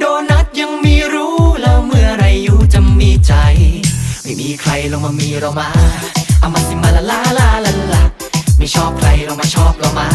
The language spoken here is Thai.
โดนัทยังมีรู้แล้วเมื่อไรอยู่จะมีใจ ไม่มีใครลงมามีเรามาเอามาสิมาละลาลาลาลาไม่ชอบใครลงมาชอบเรามา